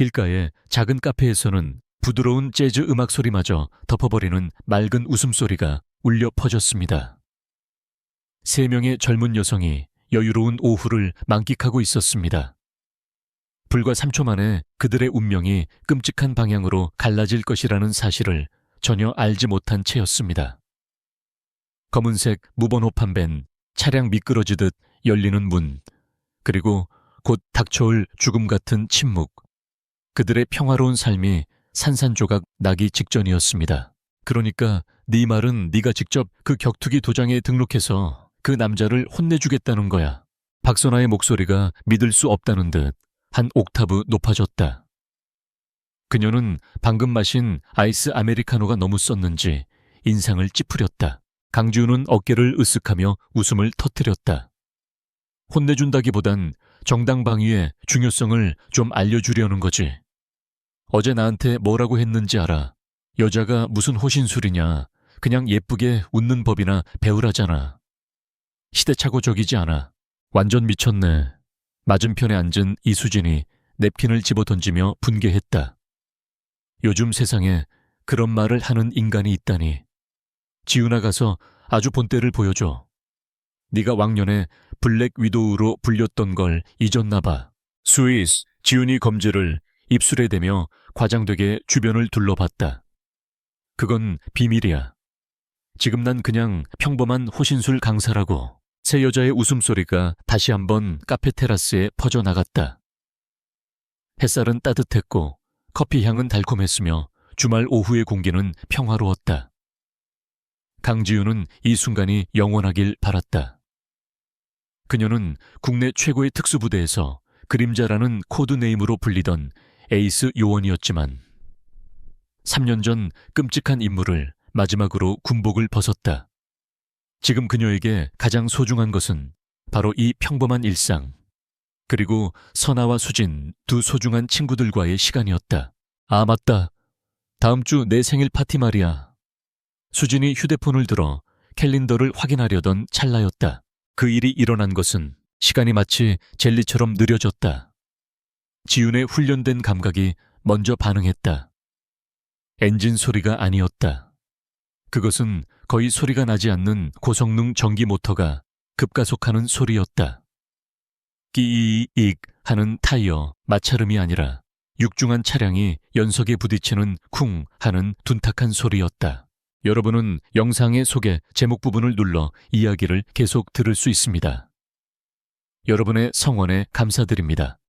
길가의 작은 카페에서는 부드러운 재즈 음악 소리마저 덮어버리는 맑은 웃음소리가 울려 퍼졌습니다. 세 명의 젊은 여성이 여유로운 오후를 만끽하고 있었습니다. 불과 3초 만에 그들의 운명이 끔찍한 방향으로 갈라질 것이라는 사실을 전혀 알지 못한 채였습니다. 검은색 무번호판 밴, 차량 미끄러지듯 열리는 문, 그리고 곧 닥쳐올 죽음 같은 침묵. 그들의 평화로운 삶이 산산조각 나기 직전이었습니다. 그러니까 네 말은 네가 직접 그 격투기 도장에 등록해서 그 남자를 혼내주겠다는 거야. 박선아의 목소리가 믿을 수 없다는 듯 한 옥타브 높아졌다. 그녀는 방금 마신 아이스 아메리카노가 너무 썼는지 인상을 찌푸렸다. 강지우는 어깨를 으쓱하며 웃음을 터뜨렸다. 혼내준다기보단 정당 방위의 중요성을 좀 알려주려는 거지. 어제 나한테 뭐라고 했는지 알아. 여자가 무슨 호신술이냐. 그냥 예쁘게 웃는 법이나 배우라잖아. 시대착오적이지 않아. 완전 미쳤네. 맞은편에 앉은 이수진이 냅킨을 집어 던지며 분개했다. 요즘 세상에 그런 말을 하는 인간이 있다니. 지훈아 가서 아주 본때를 보여줘. 네가 왕년에 블랙 위도우로 불렸던 걸 잊었나 봐. 스위스 지훈이 검지를 입술에 대며 과장되게 주변을 둘러봤다. 그건 비밀이야. 지금 난 그냥 평범한 호신술 강사라고. 새 여자의 웃음소리가 다시 한번 카페 테라스에 퍼져나갔다. 햇살은 따뜻했고 커피 향은 달콤했으며 주말 오후의 공기는 평화로웠다. 강지우는 이 순간이 영원하길 바랐다. 그녀는 국내 최고의 특수부대에서 그림자라는 코드네임으로 불리던 에이스 요원이었지만 3년 전 끔찍한 임무를 마지막으로 군복을 벗었다. 지금 그녀에게 가장 소중한 것은 바로 이 평범한 일상, 그리고 선아와 수진 두 소중한 친구들과의 시간이었다. 아, 맞다. 다음 주 내 생일 파티 말이야. 수진이 휴대폰을 들어 캘린더를 확인하려던 찰나였다. 그 일이 일어난 것은 시간이 마치 젤리처럼 느려졌다. 지윤의 훈련된 감각이 먼저 반응했다. 엔진 소리가 아니었다. 그것은 거의 소리가 나지 않는 고성능 전기 모터가 급가속하는 소리였다. 끼익 하는 타이어, 마찰음이 아니라 육중한 차량이 연석에 부딪히는 쿵 하는 둔탁한 소리였다. 여러분은 영상의 속에 제목 부분을 눌러 이야기를 계속 들을 수 있습니다. 여러분의 성원에 감사드립니다.